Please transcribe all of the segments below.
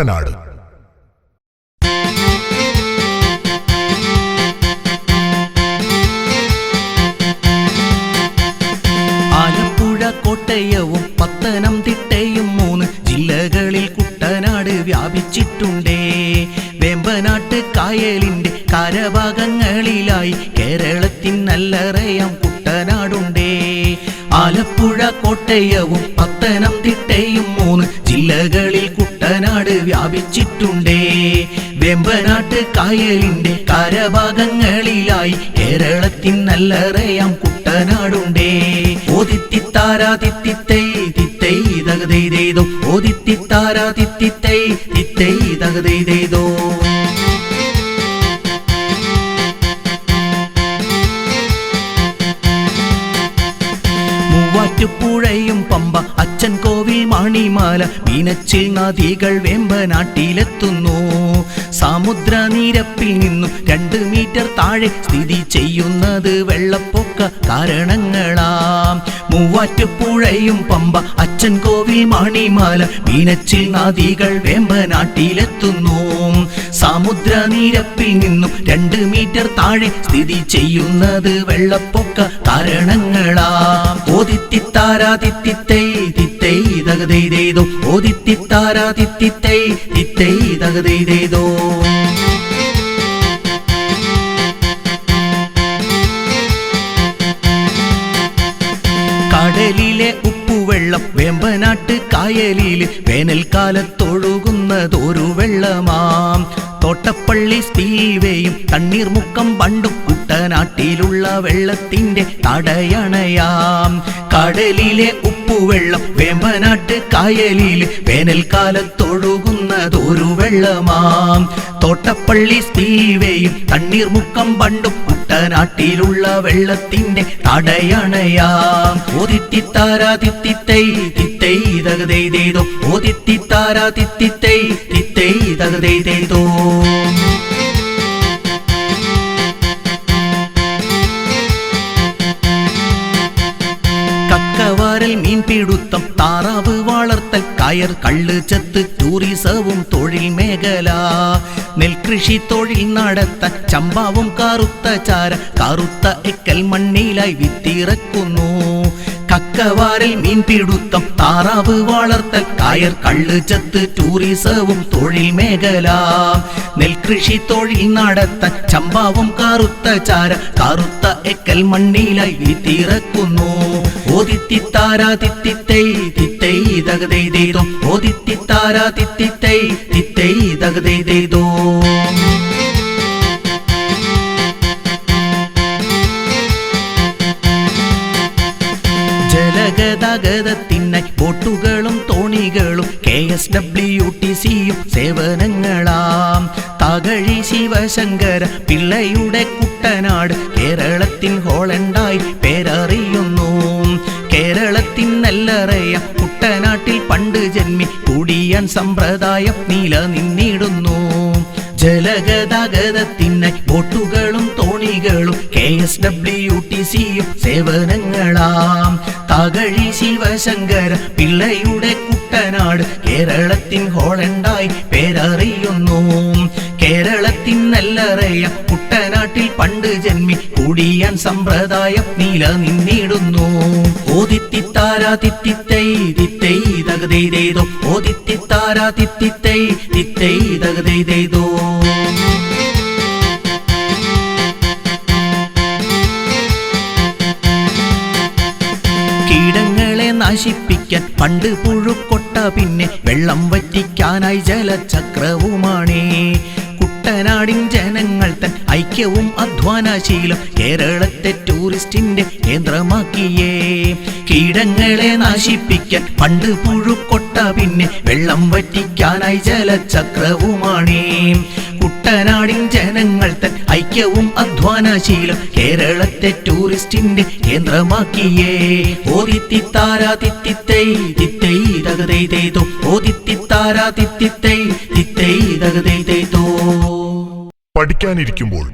കുട്ടനാട്. ആലപ്പുഴ കോട്ടയവും പത്തനംതിട്ടയും മൂന്ന് ജില്ലകളിൽ കുട്ടനാട് വ്യാപിച്ചിട്ടുണ്ടേ. വേമ്പനാട്ട് കായലിന്റെ കരഭാഗങ്ങളിലായി കേരളത്തിൻ നല്ലറയാം കുട്ടനാടുണ്ടേ. ആലപ്പുഴ കോട്ടയവും പത്തനംതിട്ടയും വേമ്പനാട്ട് കായലിന്റെ കരഭാഗങ്ങളിലായി കേരളത്തിൻ നല്ലറയാം കുട്ടനാടുണ്ടേ. ഓതിത്തിത്താരാ തിത്തിത്തൈ തിത്തൈ തകതൈതോ ഓതിത്തിത്താരാ തിത്തിത്തൈ തിത്തൈ തകതൈതോ മൂവാറ്റുപുഴയും പമ്പ അച്ഛൻ കോവിൽ മാണിമാല മീനച്ചിൽ നദികൾ വേമ്പനാട്ടിലെത്തുന്നു. സമുദ്രനിരപ്പിൽ നിന്നും രണ്ട് മീറ്റർ താഴെ സ്ഥിതി ചെയ്യുന്നത് വെള്ളപ്പൊക്ക കാരണങ്ങളാം. മൂവാറ്റുപുഴയും പമ്പ അച്ഛൻ കോവിൽ മാണിമാല മീനച്ചിൽ നദികൾ വേമ്പനാട്ടിലെത്തുന്നു. സമുദ്രനിരപ്പിൽ നിന്നും രണ്ട് മീറ്റർ താഴെ സ്ഥിതി ചെയ്യുന്നത് വെള്ളപ്പൊക്ക കാരണങ്ങളാം. ഓദിത്തിത്താരാ തിത്തിത്തൈ തിത്തൈ തകതൈതേതോ ഓദിത്തിത്താരാ തിത്തിത്തൈ തിത്തൈ തകതൈതേതോ കടലിലെ ഉപ്പുവെള്ളം വേമ്പനാട്ട് കായലിൽ വേനൽക്കാലത്തൊഴുകുന്നതൊരു വെള്ളമാം. തോട്ടപ്പള്ളി സ്പീൽവേയും തണ്ണീർമുക്കം പണ്ടും കുട്ടനാട്ടിലുള്ള വെള്ളത്തിന്റെ തടയണയാം. കടലിലെ ഉപ്പുവെള്ളം വേമ്പനാട്ട് കായലിൽ വേനൽക്കാലത്തൊഴുകുന്നതൊരു വെള്ളമാം. തോട്ടപ്പള്ളി സ്പീൽവേയും തണ്ണീർമുക്കം പണ്ടും കുട്ടനാട്ടിലുള്ള വെള്ളത്തിന്റെ തടയണയാം. ഓദിത്തിത്താരാ തിത്തിത്തൈ തിത്തൈ തകതൈതേതോ ഓദിത്തിത്താരാ തിത്തിത്തൈ തിത്തൈ തകതൈതേതോ കക്കവാരൽ മീൻപിടുത്തം താറാവ് വളർത്തൽ കയർ കള്ള് ചത്ത് ടൂറിസവും തൊഴിൽ മേഖല നെൽകൃഷി തൊഴിൽ നടത്താൻ ചമ്പാവും കറുത്ത ചാര കറുത്ത എക്കൽ മണ്ണിലായി വിത്തിറക്കുന്നു കക്കവാരൽ മീൻപിടുത്തം. താറാവ് വളർത്തൽ കായർ കള്ള് ചത്ത് ടൂറിസവും തൊഴിൽ മേഖല. നെൽകൃഷി തൊഴിൽ നടത്ത ചമ്പാവും കറുത്ത ചാര കറുത്ത എക്കൽ മണ്ണിലായി വിത്തിറക്കുന്നു ഓദിത്തിത്താരാ തിത്തിത്തൈ തിത്തൈ തകതൈ ഓദിത്തിത്താരാ തിത്തിത്തൈ തിത്തൈ തകതൈതേതോ ജലഗതാഗതത്തിനായി ബോട്ടുകളും തോണികളും കെ എസ് ഡബ്ല്യു ടി സിയും സേവനങ്ങളാം. തകഴി ശിവശങ്കര പിള്ളയുടെ കുട്ടനാട് കേരളത്തിൻ ഹോളണ്ടായി പേരറിയുന്നു. കേരളത്തിൻ നല്ലറയ കുട്ടനാട്ടിൽ പണ്ട് ജന്മി കൂടിയൻ സമ്പ്രദായം നിലനിന്നിടുന്നു. ജലഗതാഗതത്തിനായി ബോട്ടുകളും തോണികളും കെ എസ് ഡബ്ല്യു ടി സിയും സേവനങ്ങളാം. തകഴി ശിവശങ്കര പിള്ളയുടെ കുട്ടനാട് കേരളത്തിൻ ഹോളണ്ടായി പേരറിയുന്നു. കേരളത്തിൻ നല്ലറയ കുട്ടനാട്ടിൽ പണ്ട് ജന്മി കൂടിയാൻ സമ്പ്രദായം നിലനിന്നിടുന്നു. ഓദിത്തിത്താരാ തിത്തിത്തൈ തിത്തൈ തകതൈതേതോ ഓദിത്തിത്താരാ തിത്തിത്തൈ തിത്തൈ കീടങ്ങളെ നശിപ്പിക്കാൻ പണ്ട് പുഴുക്കൊട്ട പിന്നെ വെള്ളം വറ്റിക്കാനായി ജലചക്രവുമാണേ. കുട്ടനാടിൻ ജനങ്ങൾ തൻ ഐക്യവും അധ്വാനശീലം കേരളത്തെ ടൂറിസ്റ്റിന്റെ കേന്ദ്രമാക്കിയേ. കീടങ്ങളെ നശിപ്പിക്കാൻ പണ്ട് പുഴുക്കൊട്ട പിന്നെ വെള്ളം വറ്റിക്കാനായി ജലചക്രവുമാണേ. കുട്ടനാടിൻ ജനങ്ങൾ തൻ ഐക്യവും അധ്വാനശീലം കേരളത്തെ ടൂറിസ്റ്റിന്റെ കേന്ദ്രമാക്കിയേ. ഓതിത്തി തിത്തിത്തൈ തിത്തൈ ഓതിത്തി താരാ തിത്തിത്തൈ പഠിക്കാനിരിക്കുമ്പോൾ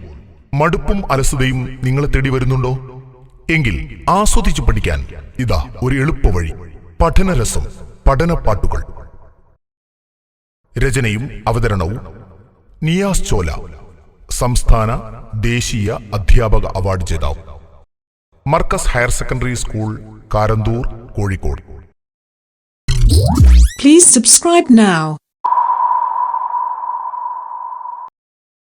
മടുപ്പും അലസതയും നിങ്ങളെ തേടി വരുന്നുണ്ടോ? എങ്കിൽ ആസ്വദിച്ചു പഠിക്കാൻ ഇതാ ഒരു എളുപ്പവഴി. പഠനരസം പഠനപ്പാട്ടുകൾ. രചനയും അവതരണവും നിയാസ് ചോല സംസ്ഥാന ദേശീയ അധ്യാപക അവാർഡ് ജേതാവ് Markaz higher secondary school Karanthur Kozhikode Please subscribe now.